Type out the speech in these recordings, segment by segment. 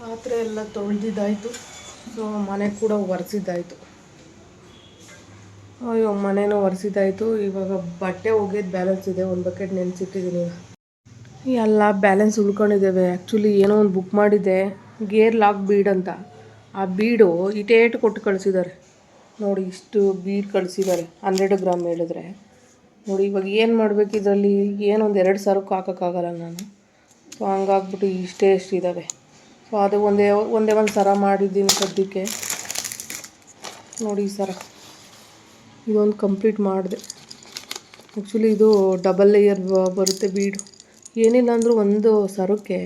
ಪಾತ್ರೆ ಎಲ್ಲ ತೊಳೆದಿದ್ದಾಯಿತು. ಸೊ, ಮನೆ ಕೂಡ ಒರೆಸಿದ್ದಾಯಿತು. ಅಯ್ಯೋ, ಮನೇನೂ ಒರೆಸಿದ್ದಾಯಿತು. ಇವಾಗ ಬಟ್ಟೆ ಒಗೆಯೋದು ಬ್ಯಾಲೆನ್ಸ್ ಇದೆ. ಒಂದು ಬಕೆಟ್ ನೆನೆಸಿಟ್ಟಿದ್ದೀನಿ ಎಲ್ಲ ಬ್ಯಾಲೆನ್ಸ್ ಉಳ್ಕೊಂಡಿದ್ದೇವೆ. ಆ್ಯಕ್ಚುಲಿ ಏನೋ ಒಂದು ಬುಕ್ ಮಾಡಿದ್ದೆ. ಗೇರ್ ಲಾಕ್ ಬೀಡ್ ಅಂತ. ಆ ಬೀಡು ಇಟೇಟ್ ಕೊಟ್ಟು ಕಳಿಸಿದ್ದಾರೆ. ನೋಡಿ, ಇಷ್ಟು ಬೀಡ್ ಕಳಿಸಿದ್ದಾರೆ. ಹಂಡ್ರೆಡ್ ಗ್ರಾಮ್ ಹೇಳಿದ್ರೆ. ನೋಡಿ, ಇವಾಗ ಏನು ಮಾಡಬೇಕು ಇದರಲ್ಲಿ? ಏನೊಂದು ಎರಡು ಸಾವಿರಕ್ಕೂ ಹಾಕೋಕ್ಕಾಗಲ್ಲ ನಾನು. ಸೊ ಹಂಗಾಗ್ಬಿಟ್ಟು ಇಷ್ಟೇ ಇಷ್ಟಿದ್ದಾವೆ ಸೊ ಅದು ಒಂದೇ ಒಂದೇ ಒಂದು ಸರ ಮಾಡಿದ್ದೀನಿ ಸದ್ಯಕ್ಕೆ. ನೋಡಿ ಸರ. ಇದೊಂದು ಕಂಪ್ಲೀಟ್ ಮಾಡಿದೆ. ಆ್ಯಕ್ಚುಲಿ ಇದು ಡಬಲ್ ಲೇಯರ್ ಬರುತ್ತೆ ಬೀಡು ಏನಿಲ್ಲ ಅಂದರೂ ಒಂದು ಸರಕ್ಕೆ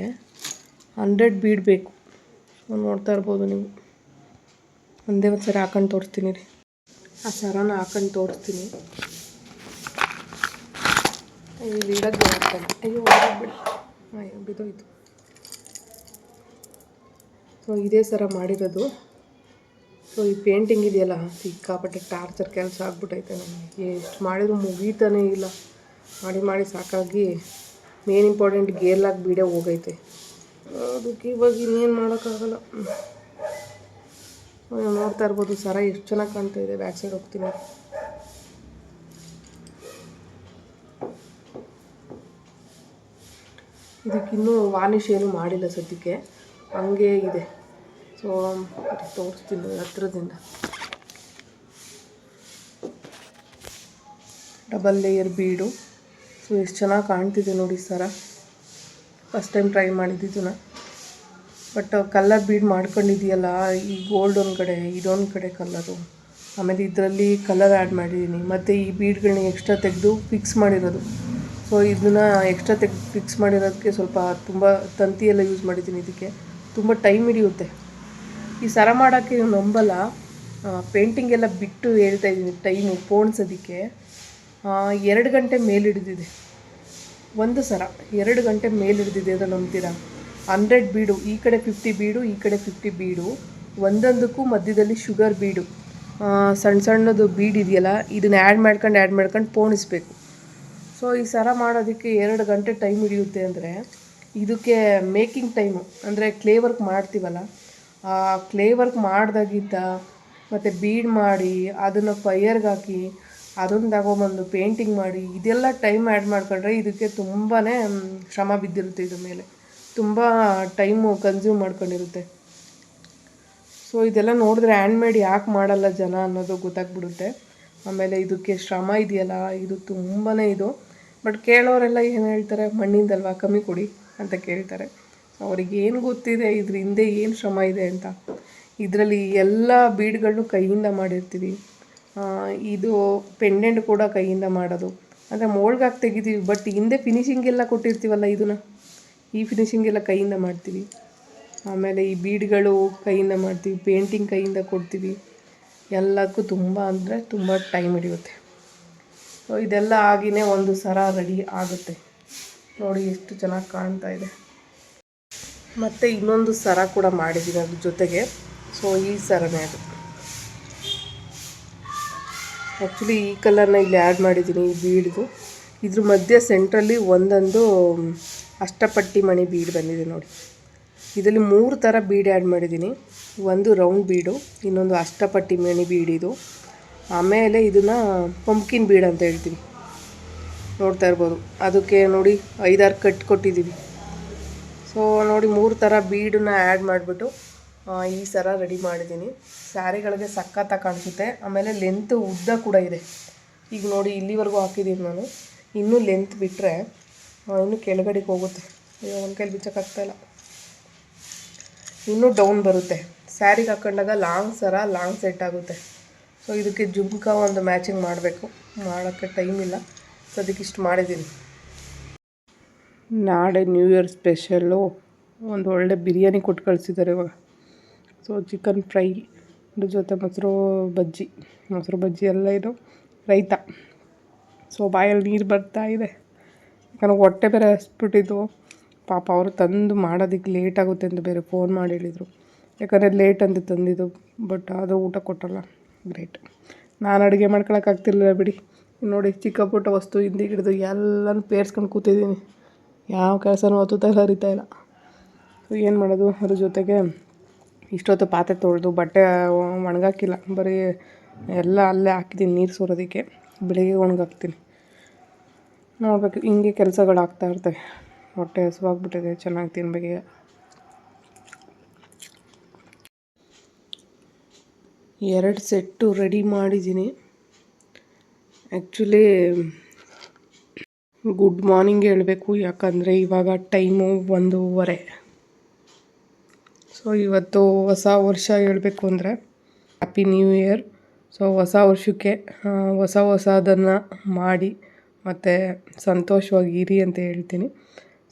ಹಂಡ್ರೆಡ್ ಬೀಡ್ ಬೇಕು. ನೋಡ್ತಾ ಇರ್ಬೋದು ನೀವು. ಒಂದೇ ಒಂದು ಸರ ಹಾಕೊಂಡು ತೋರಿಸ್ತೀನಿ ರೀ. ಆ ಸರನ ಹಾಕೊಂಡು ತೋರಿಸ್ತೀನಿ. ಇಲ್ಲಿ ಇಡೋದು ಅಯ್ಯೋ, ಬಿಡಿ. ಅಯ್ಯೋ ಬಿದ್ದೋಯ್ತು ಸೊ ಇದೇ ಥರ ಮಾಡಿರೋದು. ಸೊ ಈ ಪೇಂಟಿಂಗ್ ಇದೆಯಲ್ಲ ಸಿಕ್ಕಾಪಟ್ಟೆ ಟಾರ್ಚರ್ ಕೆಲಸ ಆಗ್ಬಿಟ್ಟೈತೆ ನನಗೆ ಎಷ್ಟು ಮಾಡಿದ್ರು ಮುಗೀತಾನೇ ಇಲ್ಲ. ಮಾಡಿ ಮಾಡಿ ಸಾಕಾಗಿ ಮೇನ್ ಇಂಪಾರ್ಟೆಂಟ್ ಗೇರ್ಲಾಗಿ ಬೀಡೇ ಹೋಗೈತೆ. ಅದಕ್ಕೆ ಇವಾಗ ಇನ್ನೇನು ಮಾಡೋಕ್ಕಾಗಲ್ಲ. ನೋಡ್ತಾ ಇರ್ಬೋದು, ಸರ ಎಷ್ಟು ಚೆನ್ನಾಗಿ ಕಾಣ್ತಾ ಇದೆ ಬ್ಯಾಕ್ ಸೈಡ್ ಹೋಗ್ತೀನಿ. ಇದಕ್ಕಿನ್ನೂ ವಾರ್ನಿಷ್ ಏನು ಮಾಡಿಲ್ಲ ಸದ್ಯಕ್ಕೆ. ಹಂಗೆ ಇದೆ. ಸೊ ತೋರಿಸ್ತೀನಿ ಹತ್ರದಿಂದ. ಡಬಲ್ ಲೇಯರ್ ಬೀಡು ಸೊ ಎಷ್ಟು ಚೆನ್ನಾಗಿ ಕಾಣ್ತಿದೆ ನೋಡಿ ಸರ. ಫಸ್ಟ್ ಟೈಮ್ ಟ್ರೈ ಮಾಡಿದ್ದಿದ್ದು ನಾ ಬಟ್ ಕಲ್ಲರ್ ಬೀಡ್ ಮಾಡ್ಕೊಂಡಿದೆಯಲ್ಲ ಈ ಗೋಲ್ಡ್ ಒಂದು ಕಡೆ, ಇದೊಂದು ಕಡೆ ಕಲ್ಲರು ಆಮೇಲೆ ಇದರಲ್ಲಿ ಕಲರ್ ಆ್ಯಡ್ ಮಾಡಿದ್ದೀನಿ. ಮತ್ತು ಈ ಬೀಡ್ಗಳನ್ನ ಎಕ್ಸ್ಟ್ರಾ ತೆಗೆದು ಫಿಕ್ಸ್ ಮಾಡಿರೋದು. ಸೊ ಇದನ್ನ ಎಕ್ಸ್ಟ್ರಾ ತೆಗೆದು ಫಿಕ್ಸ್ ಮಾಡಿರೋದಕ್ಕೆ ಸ್ವಲ್ಪ ತುಂಬ ತಂತಿಯೆಲ್ಲ ಯೂಸ್ ಮಾಡಿದ್ದೀನಿ ಇದಕ್ಕೆ. ತುಂಬ ಟೈಮ್ ಹಿಡಿಯುತ್ತೆ. ಈ ಸರ ಮಾಡೋಕ್ಕೆ ನೀವು ನಂಬಲ್ಲ. ಪೇಂಟಿಂಗ್ ಎಲ್ಲ ಬಿಟ್ಟು ಹೇಳ್ತಾ ಇದ್ದೀನಿ ಟೈಮು ಪೋಣಿಸೋದಕ್ಕೆ ಎರಡು ಗಂಟೆ ಮೇಲೆ ಹಿಡಿದಿದೆ. ಒಂದು ಸರ, ಎರಡು ಗಂಟೆ ಮೇಲೆ ಹಿಡಿದಿದೆ ಅಂತ ನಂಬ್ತೀರಾ? ಹಂಡ್ರೆಡ್ ಬೀಡು, ಈ ಕಡೆ ಫಿಫ್ಟಿ ಬೀಡು, ಈ ಕಡೆ ಫಿಫ್ಟಿ ಬೀಡು. ಒಂದೊಂದಕ್ಕೂ ಮಧ್ಯದಲ್ಲಿ ಶುಗರ್ ಬೀಡು. ಸಣ್ಣ ಸಣ್ಣದು ಬೀಡ್ ಇದೆಯಲ್ಲ, ಇದನ್ನ ಆ್ಯಡ್ ಮಾಡ್ಕೊಂಡು ಆ್ಯಡ್ ಮಾಡ್ಕೊಂಡು ಪೋಣಿಸ್ಬೇಕು ಸೊ ಈ ಸರ ಮಾಡೋದಕ್ಕೆ ಎರಡು ಗಂಟೆ ಟೈಮ್ ಹಿಡಿಯುತ್ತೆ ಅಂದರೆ ಇದಕ್ಕೆ ಮೇಕಿಂಗ್ ಟೈಮು, ಅಂದರೆ ಕ್ಲೇ ವರ್ಕ್ ಮಾಡ್ತೀವಲ್ಲ, ಆ ಕ್ಲೇ ವರ್ಕ್ ಮಾಡಿದಾಗಿದ್ದ, ಮತ್ತು ಬೀಡ್ ಮಾಡಿ, ಅದನ್ನು ಫೈಯರ್ಗೆ ಹಾಕಿ, ಅದನ್ನು ತಗೊಂಬಂದು ಪೇಂಟಿಂಗ್ ಮಾಡಿ, ಇದೆಲ್ಲ ಟೈಮ್ ಆ್ಯಡ್ ಮಾಡ್ಕೊಂಡ್ರೆ ಇದಕ್ಕೆ ತುಂಬಾ ಶ್ರಮ ಬಿದ್ದಿರುತ್ತೆ ಇದ್ರ ಮೇಲೆ. ತುಂಬ ಟೈಮು ಕನ್ಸ್ಯೂಮ್ ಮಾಡ್ಕೊಂಡಿರುತ್ತೆ. ಸೊ ಇದೆಲ್ಲ ನೋಡಿದ್ರೆ ಹ್ಯಾಂಡ್ಮೇಡ್ ಯಾಕೆ ಮಾಡಲ್ಲ ಜನ ಅನ್ನೋದು ಗೊತ್ತಾಗ್ಬಿಡುತ್ತೆ. ಆಮೇಲೆ ಇದಕ್ಕೆ ಶ್ರಮ ಇದೆಯಲ್ಲ, ಇದು ತುಂಬಾ ಇದು. ಬಟ್ ಕೇಳೋರೆಲ್ಲ ಏನು ಹೇಳ್ತಾರೆ? ಮಣ್ಣಿಂದಲ್ವಾ? ಕಮ್ಮಿ ಕೊಡಿ. ಅಂತ ಕೇಳ್ತಾರೆ. ಅವ್ರಿಗೆ ಏನು ಗೊತ್ತಿದೆ? ಇದ್ರ ಹಿಂದೆ ಏನು ಶ್ರಮ ಇದೆ ಅಂತ. ಇದರಲ್ಲಿ ಎಲ್ಲ ಬೀಡ್ಗಳನ್ನು ಕೈಯಿಂದ ಮಾಡಿರ್ತೀವಿ. ಇದು ಪೆಂಡೆಂಟ್ ಕೂಡ ಕೈಯಿಂದ ಮಾಡೋದು. ಅಂದರೆ ಮೋಳ್ಗಾಗಿ ತೆಗಿತೀವಿ, ಬಟ್ ಹಿಂದೆ ಫಿನಿಶಿಂಗ್ ಎಲ್ಲ ಕೊಟ್ಟಿರ್ತೀವಲ್ಲ ಇದನ್ನು? ಈ ಫಿನಿಶಿಂಗ್ ಎಲ್ಲ ಕೈಯಿಂದ ಮಾಡ್ತೀವಿ. ಆಮೇಲೆ ಈ ಬೀಡ್ಗಳು ಕೈಯಿಂದ ಮಾಡ್ತೀವಿ ಪೇಂಟಿಂಗ್ ಕೈಯಿಂದ ಕೊಡ್ತೀವಿ. ಎಲ್ಲದಕ್ಕೂ ತುಂಬ ಅಂದರೆ ತುಂಬ ಟೈಮ್ ಹಿಡಿಯುತ್ತೆ. ಸೊ ಇದೆಲ್ಲ ಆಗಿನೇ ಒಂದು ಸರ ರೆಡಿ ಆಗುತ್ತೆ. ನೋಡಿ ಎಷ್ಟು ಚೆನ್ನಾಗಿ ಕಾಣ್ತಾ ಇದೆ. ಮತ್ತು ಇನ್ನೊಂದು ಸರ ಕೂಡ ಮಾಡಿದ್ದೀನಿ ಅದ್ರ ಜೊತೆಗೆ. ಸೊ ಈ ಸರನೇ ಅದು. ಆ್ಯಕ್ಚುಲಿ ಈ ಕಲರ್ನ ಇಲ್ಲಿ ಆ್ಯಡ್ ಮಾಡಿದ್ದೀನಿ ಈ ಬೀಡ್ದು ಇದ್ರ ಮಧ್ಯೆ ಸೆಂಟ್ರಲ್ಲಿ ಒಂದೊಂದು ಅಷ್ಟಪಟ್ಟಿ ಮಣಿ ಬೀಡ್ ಬಂದಿದೆ ನೋಡಿ. ಇದರಲ್ಲಿ ಮೂರು ಥರ ಬೀಡ್ ಆ್ಯಡ್ ಮಾಡಿದ್ದೀನಿ ಒಂದು ರೌಂಡ್ ಬೀಡು ಇನ್ನೊಂದು ಅಷ್ಟಪಟ್ಟಿ ಮಣಿ ಬೀಡಿದು ಆಮೇಲೆ ಇದನ್ನು ಪಂಪ್ಕಿನ್ ಬೀಡ್ ಅಂತ ಹೇಳ್ತೀವಿ ನೋಡ್ತಾ ಇರ್ಬೋದು. ಅದಕ್ಕೆ ನೋಡಿ ಐದಾರು ಕಟ್ ಕೊಟ್ಟಿದ್ದೀವಿ. ಸೊ ನೋಡಿ ಮೂರು ಥರ ಬೀಡನ್ನ ಆ್ಯಡ್ ಮಾಡಿಬಿಟ್ಟು ಈ ಸರ ರೆಡಿ ಮಾಡಿದ್ದೀನಿ. ಸ್ಯಾರಿಗಳಿಗೆ ಸಖತ್ತಾಗಿ ಕಾಣಿಸುತ್ತೆ. ಆಮೇಲೆ ಲೆಂತ್ ಉದ್ದ ಕೂಡ ಇದೆ. ಈಗ ನೋಡಿ ಇಲ್ಲಿವರೆಗೂ ಹಾಕಿದ್ದೀನಿ ನಾನು. ಇನ್ನೂ ಲೆಂತ್ ಬಿಟ್ಟರೆ ಇನ್ನೂ ಕೆಳಗಡೆಗೆ ಹೋಗುತ್ತೆ. ಅಯ್ಯೋ ಒಂದು ಕೈಲಿ ಬಿಚ್ಚೋಕ್ಕಾಗ್ತಾಯಿಲ್ಲ ಇನ್ನೂ ಡೌನ್ ಬರುತ್ತೆ. ಸ್ಯಾರಿಗೆ ಹಾಕೊಂಡಾಗ ಲಾಂಗ್ ಸರ ಲಾಂಗ್ ಸೆಟ್ ಆಗುತ್ತೆ. ಸೊ ಇದಕ್ಕೆ ಜುಮ್ಕ ಒಂದು ಮ್ಯಾಚಿಂಗ್ ಮಾಡಬೇಕು. ಮಾಡೋಕ್ಕೆ ಟೈಮ್ ಇಲ್ಲ. ಸೊ ಅದಕ್ಕೆ ಇಷ್ಟು ಮಾಡಿದ್ದೀನಿ. ನಾಳೆ ನ್ಯೂ ಇಯರ್ ಸ್ಪೆಷಲ್ಲು ಒಂದು ಒಳ್ಳೆ ಬಿರಿಯಾನಿ ಕೊಟ್ಟು ಕಳಿಸಿದ್ದಾರೆ ಇವಾಗ. ಸೊ ಚಿಕನ್ ಫ್ರೈ ಅದ್ರ ಜೊತೆ ಮೊಸರು ಬಜ್ಜಿ ಮೊಸರು ಬಜ್ಜಿ ಎಲ್ಲ ಇದು, ರೈತ. ಸೊ ಬಾಯಲ್ಲಿ ನೀರು ಬರ್ತಾ ಇದೆ. ಯಾಕಂದ್ರೆ ಹೊಟ್ಟೆ ಬೇರೆ ಹಸ್ಬಿಟ್ಟಿದ್ದು. ಪಾಪ ಅವರು ತಂದು ಮಾಡೋದಕ್ಕೆ ಲೇಟ್ ಆಗುತ್ತೆ ಅಂತ ಬೇರೆ ಫೋನ್ ಮಾಡಿ ಹೇಳಿದರು. ಯಾಕಂದರೆ ಲೇಟ್ ಅಂತ ತಂದಿದ್ದು ಬಟ್ ಅದು ಊಟ ಕೊಟ್ಟಲ್ಲ. ಗ್ರೇಟ್ ನಾನು ಅಡುಗೆ ಮಾಡ್ಕೊಳಕ್ಕಾಗ್ತಿರ್ಲಿಲ್ಲ ಬಿಡಿ. ನೋಡಿ ಚಿಕ್ಕ ಪುಟ್ಟ ವಸ್ತು, ಹಿಂದೆ ಹಿಡಿದು ಎಲ್ಲನೂ ಪೇರ್ಸ್ಕೊಂಡು ಕೂತಿದ್ದೀನಿ. ಯಾವ ಕೆಲಸನೂ ಹತ್ತುತ್ತಾ ಇಲ್ಲ, ಹರಿತಾ ಇಲ್ಲ. ಏನು ಮಾಡೋದು? ಅದ್ರ ಜೊತೆಗೆ ಇಷ್ಟೊತ್ತು ಪಾತ್ರೆ ತೊಳೆದು, ಬಟ್ಟೆ ಒಣಗಾಕಿಲ್ಲ. ಬರೀ ಎಲ್ಲ ಅಲ್ಲೇ ಹಾಕಿದ್ದೀನಿ, ನೀರು ಸೋರೋದಕ್ಕೆ. ಬೆಳಿಗ್ಗೆ ಒಣಗಾಕ್ತೀನಿ. ನೋಡಬೇಕು, ಹಿಂಗೆ ಕೆಲಸಗಳು ಆಗ್ತಾ ಇರ್ತವೆ. ಹೊಟ್ಟೆ ಹಸುವಾಗ್ಬಿಟ್ಟಿದೆ, ಚೆನ್ನಾಗಿ ತಿನ್ಬೇಕು ಈಗ. ಎರಡು ಸೆಟ್ಟು ರೆಡಿ ಮಾಡಿದ್ದೀನಿ. ಆ್ಯಕ್ಚುಲಿ ಗುಡ್ ಮಾರ್ನಿಂಗ್ ಹೇಳಬೇಕು, ಯಾಕಂದರೆ ಇವಾಗ ಟೈಮು ಒಂದೂವರೆ. ಸೊ ಇವತ್ತು ಹೊಸ ವರ್ಷ ಹೇಳಬೇಕು ಅಂದರೆ ಹ್ಯಾಪಿ ನ್ಯೂ ಇಯರ್ ಸೊ ಹೊಸ ವರ್ಷಕ್ಕೆ ಹೊಸ ಹೊಸದನ್ನು ಮಾಡಿ ಮತ್ತು ಸಂತೋಷವಾಗಿ ಇರಿ ಅಂತ ಹೇಳ್ತೀನಿ.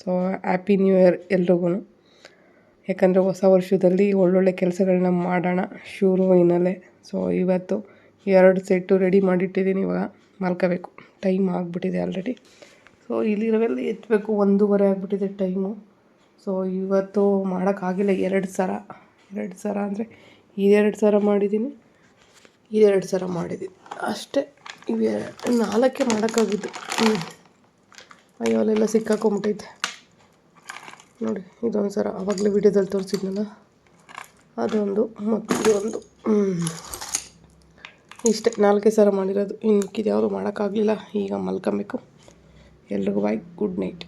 ಸೊ ಹ್ಯಾಪಿ ನ್ಯೂ ಇಯರ್ ಎಲ್ರಿಗೂ ಯಾಕಂದರೆ ಹೊಸ ವರ್ಷದಲ್ಲಿ ಒಳ್ಳೊಳ್ಳೆ ಕೆಲಸಗಳನ್ನ ಮಾಡೋಣ ಶೂರು ಹಿನ್ನೆಲೆ ಸೊ ಇವತ್ತು ಎರಡು ಸೆಟ್ಟು ರೆಡಿ ಮಾಡಿಟ್ಟಿದ್ದೀನಿ ಇವಾಗ. ಮಲ್ಕೋಬೇಕು. ಟೈಮ್ ಆಗಿಬಿಟ್ಟಿದೆ ಆಲ್ರೆಡಿ ಸೊ ಇಲ್ಲಿರೋವೆಲ್ಲ ಎತ್ತಬೇಕು ಒಂದೂವರೆ ಆಗಿಬಿಟ್ಟಿದೆ ಟೈಮು ಸೊ ಇವತ್ತು ಮಾಡೋಕ್ಕಾಗಿಲ್ಲ, ಎರಡು ಸಲ ಎರಡು ಸಲ ಅಂದರೆ ಇದೆರಡು ಸಲ ಮಾಡಿದ್ದೀನಿ ಇದೆರಡು ಸಲ ಮಾಡಿದ್ದೀನಿ. ಅಷ್ಟೇ, ಇವೆ ನಾಲ್ಕೇ ಮಾಡೋಕ್ಕಾಗಿದ್ದು. ಹ್ಞೂ ಅಯ್ಯೋ, ಅಲ್ಲೆಲ್ಲ ಸಿಕ್ಕಾಕೊಂಬಿಟ್ಟೈತೆ. ನೋಡಿ, ಇದೊಂದು ಸಲ ಆವಾಗಲೇ ವಿಡಿಯೋದಲ್ಲಿ ತೋರಿಸಿದ್ನಲ್ಲ? ಅದೊಂದು ಮತ್ತು ಹ್ಮ್. ಇಷ್ಟೇ ನಾಲ್ಕೇ ಸಲ ಮಾಡಿರೋದು. ಇನ್ನು ಯಾವುದು ಮಾಡೋಕ್ಕಾಗಲಿಲ್ಲ. ಈಗ ಮಲ್ಕೊಬೇಕು. ಎಲ್ರಿಗೂ ಬಾಯ್ ಗುಡ್ ನೈಟ್